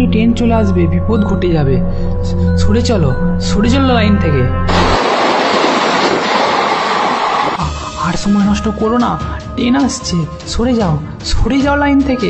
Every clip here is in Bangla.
এক্ষুনি ট্রেন চলে আসবে, বিপদ ঘটে যাবে। সরে চলো সরে চলো লাইন থেকে। আর সময় নষ্ট করো না, ট্রেন আসছে। সরে যাও সরে যাও লাইন থেকে।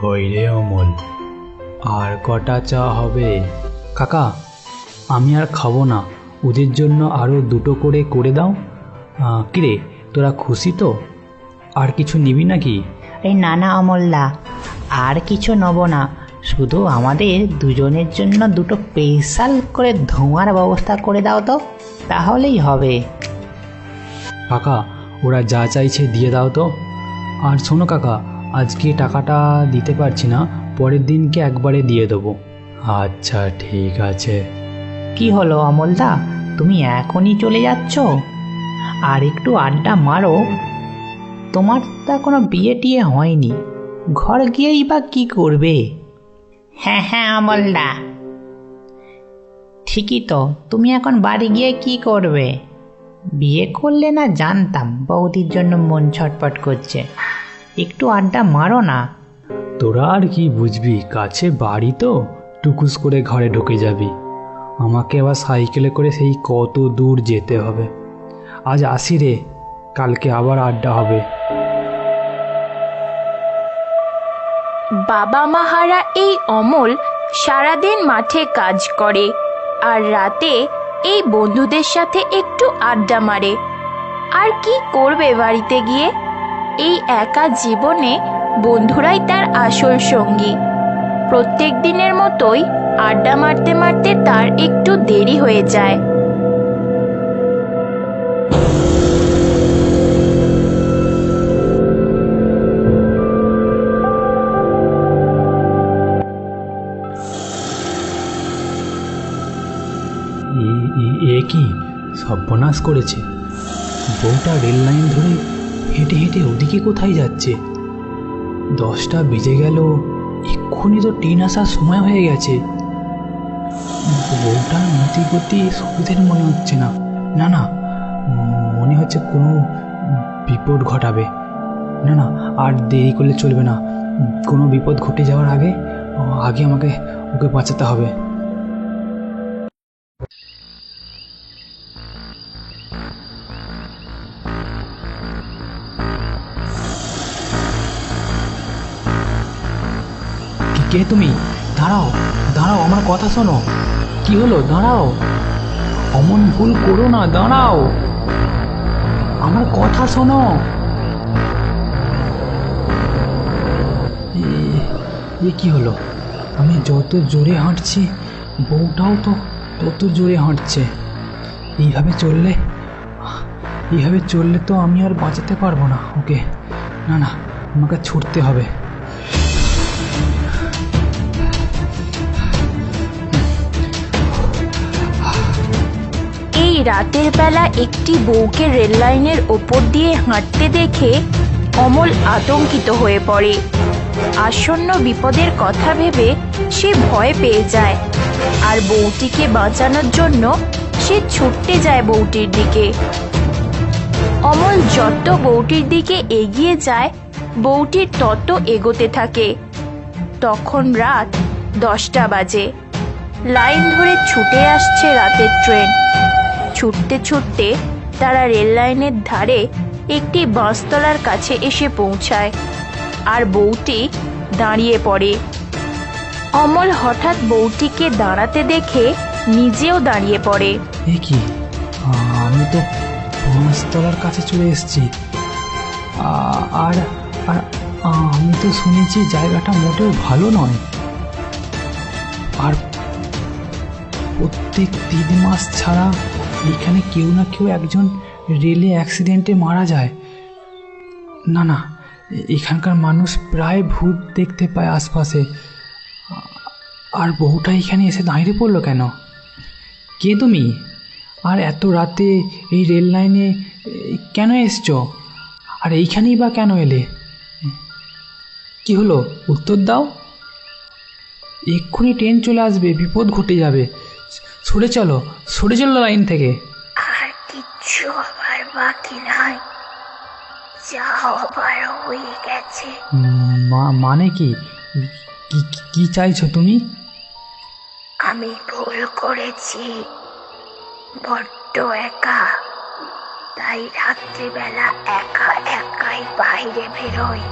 কই রে অমল আর কটা চা হবে? কাকা আমি আর খাব না। ওদের জন্য আরও দুটো করে করে দাও। কিরে তোরা খুশি তো? আর কিছু নিবি নাকি? এই না না অমলদা আর কিছু নেব না। শুধু আমাদের দুজনের জন্য দুটো স্পেশাল করে ধোঁয়ার ব্যবস্থা করে দাও তো। তাহলেই হবে। কাকা ওরা যা চাইছে দিয়ে দাও তো। আর শোনো কাকা আজকে টাকাটা দিতে পারছি না, পরের দিনকে একবারে দিয়ে দেবো। আচ্ছা ঠিক আছে। কি হলো অমলদা? তুমি এখনই চলে যাচ্ছ? আর একটু আড্ডা মারো। তোমার তা কোনো বিয়ে টিয়ে হয়নি। ঘর গিয়েই বা কি করবে? হ্যাঁ হ্যাঁ অমলদা। ঠিকই তো, তুমি এখন বাড়ি গিয়ে কি করবে? বিয়ে করলে না জানতাম বৌদির জন্য মন ছটপট করছে। একটু আড্ডা মারো না। তোরা আর কি বুঝবি? কাছে বাড়ি তো টুকুস করে ঘরে ঢুকে যাবি। আমাকে আবার সাইকেলে করে সেই কত দূর যেতে হবে। আজ আসি রে কালকে আবার আড্ডা হবে। বাবা মাহারা এই অমল সারাদিন মাঠে কাজ করে আর রাতে এই বন্ধুদের সাথে একটু আড্ডা মারে। আর কি করবে বাড়িতে গিয়ে? এই একা জীবনে বন্ধুরাই তার আসল সঙ্গী। প্রত্যেক দিনের মতোই আড্ডা মারতে মারতে তার একটু দেরি হয়ে যায়। কি সর্বনাশ করেছে। বউটা রেল লাইন ধরে হেঁটে হেঁটে ওদিকে কোথায় যাচ্ছে? দশটা বেজে গেল, এক্ষুনি তো ট্রেন আসার সময় হয়ে গেছে। বউটার মতি গতি সুবিধের মনে হচ্ছে না। না না, মনে হচ্ছে কোনো বিপদ ঘটাবে। না না, আর দেরি করলে চলবে না। কোনো বিপদ ঘটে যাওয়ার আগে আগে আমাকে, ওকে বাঁচাতে হবে। কি- তুমি, দাঁড়াও দাঁড়াও, আমার কথা শোনো। কি হলো? দাঁড়াও। অমন ভুল করো না, দাঁড়াও। আমার কথা শোনো। এ কি হলো? আমি যত জোরে হাঁটছি, বউটাও তো তত জোরে হাঁটছে। এইভাবে চললে এইভাবে চললে তো আমি আর বাঁচাতে পারব না ওকে। না না, আমাকে ছুটতে হবে। রাতের বেলা একটি বউকে রেল লাইনের ওপর দিয়ে হাঁটতে দেখে অমল আতঙ্কিত হয়ে পড়ে। আসন্ন বিপদের কথা ভেবে সে ভয় পেয়ে যায়। আর বউটিকে বাঁচানোর জন্য সে ছুটতে যায় বউটির দিকে। অমল যত বউটির দিকে এগিয়ে যায় বউটির তত এগোতে থাকে। তখন রাত দশটা বাজে। লাইন ধরে ছুটে আসছে রাতের ট্রেন। ছুটতে ছুটতে তারা রেল লাইনের ধারে একটি বাঁশতলার কাছে এসে পৌঁছায়। আর বউটি দাঁড়িয়ে পড়ে। অমল হঠাৎ বউটিকে দাঁড়াতে দেখে নিজেও দাঁড়িয়ে পড়ে। কি? আমি তো পাঁচতলার কাছে চলে এসেছি। আর আর আমি তো শুনেছি জায়গাটা মোটেও ভালো নয়। আর প্রত্যেক তিন মাস ছাড়া এখানে কেউ না কেউ একজন রেলে অ্যাক্সিডেন্টে মারা যায়। না না, এখানকার মানুষ প্রায় ভূত দেখতে পায় আশপাশে। আর বহুটা এখানে এসে দাঁড়িয়ে পড়ল কেন? কে তুমি? আর এত রাতে এই রেল লাইনে কেন এসছ? আর এইখানেই বা কেন এলে? কি হলো? উত্তর দাও। এক্ষুনি ট্রেন চলে আসবে, বিপদ ঘটে যাবে। সরে চলো সরে চলো লাইন থেকে। আর কিচ্ছু আমার বাকি নাই। যা হবার হয়ে গেছে। মানে কি? কি চাইছো তুমি? আমি ভুল করেছি। বড্ড একা। তাই রাত্রিবেলা একা একাই বাইরে বেরোই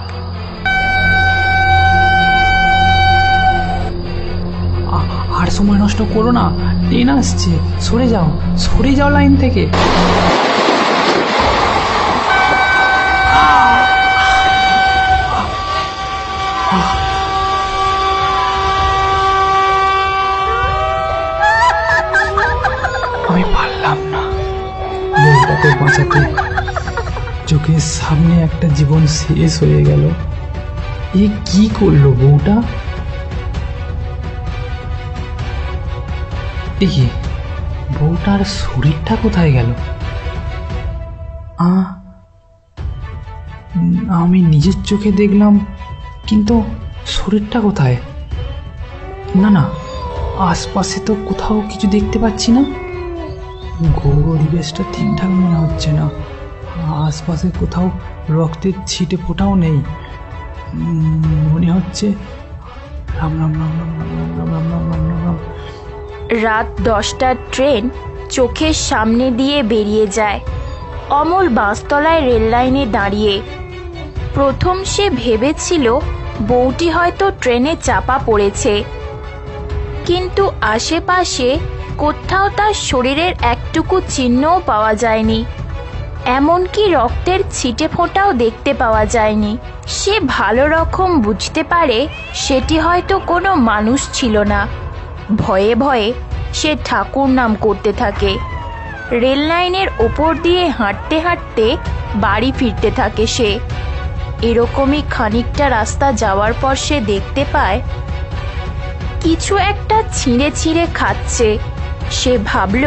নষ্ট করো না। ট্রেন আসছে। সরে যাও। সরে যাও লাইন থেকে। আমি চোখের সামনে একটা জীবন শেষ হয়ে গেল। এ কি করল বউটা? দেখি বউটার শরীরটা কোথায় গেল আমি নিজের চোখে দেখলাম কিন্তু শরীরটা কোথায় না না আশপাশে তো কোথাও কিছু দেখতে পাচ্ছি না পরিবেশটা ঠিকঠাক মনে হচ্ছে না আশপাশে কোথাও রক্তের ছিটে ফোটাও নেই মনে হচ্ছে রাম রাম রাম রাম রাম রাম রাম রাম রাম রাম রাম রাত দশটার ট্রেন চোখের সামনে দিয়ে বেরিয়ে যায়। অমল বাঁশতলায় রেললাইনে দাঁড়িয়ে। প্রথম সে ভেবেছিল বউটি হয়তো ট্রেনে চাপা পড়েছে। কিন্তু আশেপাশে কোথাও তার শরীরের একটুকু চিহ্নও পাওয়া যায়নি। এমনকি রক্তের ছিটে ফোঁটাও দেখতে পাওয়া যায়নি। সে ভালো রকম বুঝতে পারে সেটি হয়তো কোনো মানুষ ছিল না। ভয়ে ভয়ে সে ঠাকুর নাম করতে থাকে। রেল লাইনের ওপর দিয়ে হাঁটতে হাঁটতে বাড়ি ফিরতে থাকে সে। এরকমই খানিকটা রাস্তা যাওয়ার পর সে দেখতে পায়, কিছু একটা ছিঁড়ে ছিঁড়ে খাচ্ছে। সে ভাবল,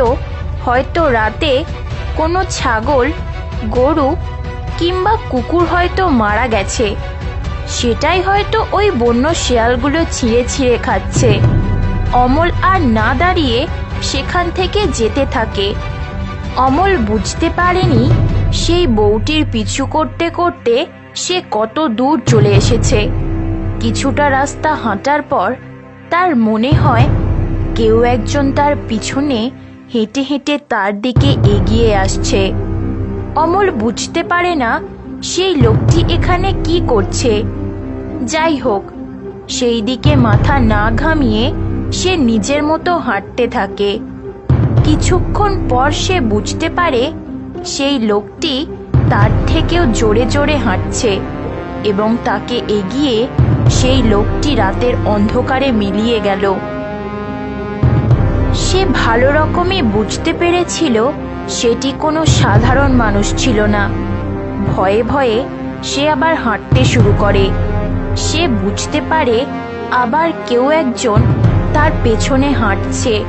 হয়তো রাতে কোনো ছাগল, গরু কিংবা কুকুর হয়তো মারা গেছে। সেটাই হয়তো ওই বন্য শেয়ালগুলো ছিঁড়ে ছিঁড়ে খাচ্ছে। অমল আর না দাঁড়িয়ে সেখান থেকে যেতে থাকে। অমল বুঝতে পারেনি সেই বউটির পিছু করতে করতে সে কত দূর চলে এসেছে। কিছুটা রাস্তা হাঁটার পর তার মনে হয় কেউ একজন তার পিছনে হেঁটে হেঁটে তার দিকে এগিয়ে আসছে। অমল বুঝতে পারে না সেই লোকটি এখানে কি করছে। যাই হোক, সেই দিকে মাথা না ঘামিয়ে সে নিজের মতো হাঁটতে থাকে। কিছুক্ষণ পর সে বুঝতে পারে সেই লোকটি তার থেকেও জোরে জোরে হাঁটছে এবং তাকে এগিয়ে সেই লোকটি রাতের অন্ধকারে মিলিয়ে গেল। সে ভালো রকমই বুঝতে পেরেছিল সেটি কোনো সাধারণ মানুষ ছিল না। ভয়ে ভয়ে সে আবার হাঁটতে শুরু করে। সে বুঝতে পারে আবার কেউ একজন তার পেছনে হাঁটছে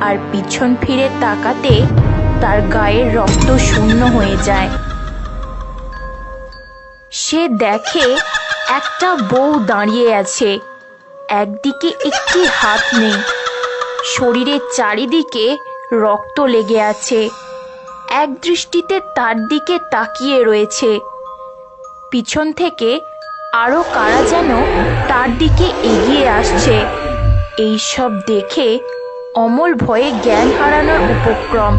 আর পিছন ফিরে তাকাতে তার গায়ের রক্ত শূন্য হয়ে যায়। সে দেখে একটা বউ দাঁড়িয়ে আছে। একদিকে একটি হাত নেই। শরীরের চারিদিকে রক্ত লেগে আছে। এক দৃষ্টিতে তার দিকে তাকিয়ে রয়েছে। পিছন থেকে আরও কারা যেন তার দিকে এগিয়ে আসছে। এই সব দেখে অমল ভয়ে জ্ঞান হারানোর উপক্রম।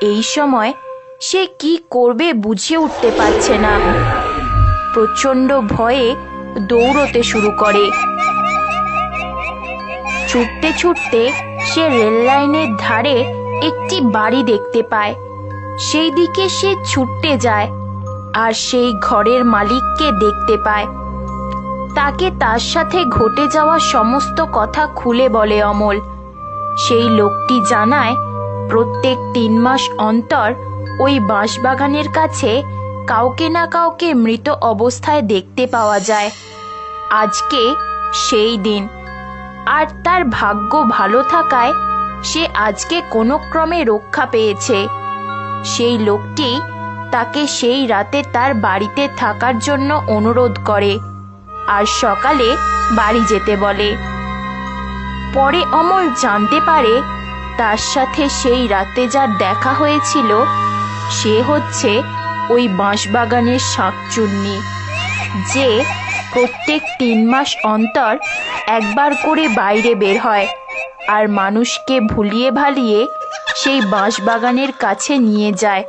এই সময় সে কি করবে বুঝে উঠতে পারছে না। প্রচণ্ড ভয়ে দৌড়তে শুরু করে। ছুটতে ছুটতে সে রেল লাইনের ধারে একটি বাড়ি দেখতে পায়। সেই দিকে সে ছুটতে যায় আর সেই ঘরের মালিককে দেখতে পায়। তাকে তার সাথে ঘটে যাওয়া সমস্ত কথা খুলে বলে অমল। সেই লোকটি জানায়, প্রত্যেক তিন মাস অন্তর ওই বাঁশবাগানের কাছে কাউকে না কাউকে মৃত অবস্থায় দেখতে পাওয়া যায়। আজকে সেই দিন। আর তার ভাগ্য ভালো থাকায় সে আজকে কোনো ক্রমে রক্ষা পেয়েছে। সেই লোকটি তাকে সেই রাতে তার বাড়িতে থাকার জন্য অনুরোধ করে। আর সকালে বাড়ি যেতে বলে। পরে অমল জানতে পারে তার সাথে সেই রাতে যার দেখা হয়েছিল, সে হচ্ছে ওই বাঁশবাগানের শাকচুন্নি যে প্রত্যেক তিন মাস অন্তর একবার করে বাইরে বের হয় আর মানুষকে ভুলিয়ে ভালিয়ে সেই বাঁশবাগানের কাছে নিয়ে যায়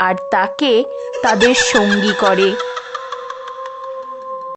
আর তাকে তাদের সঙ্গী করে।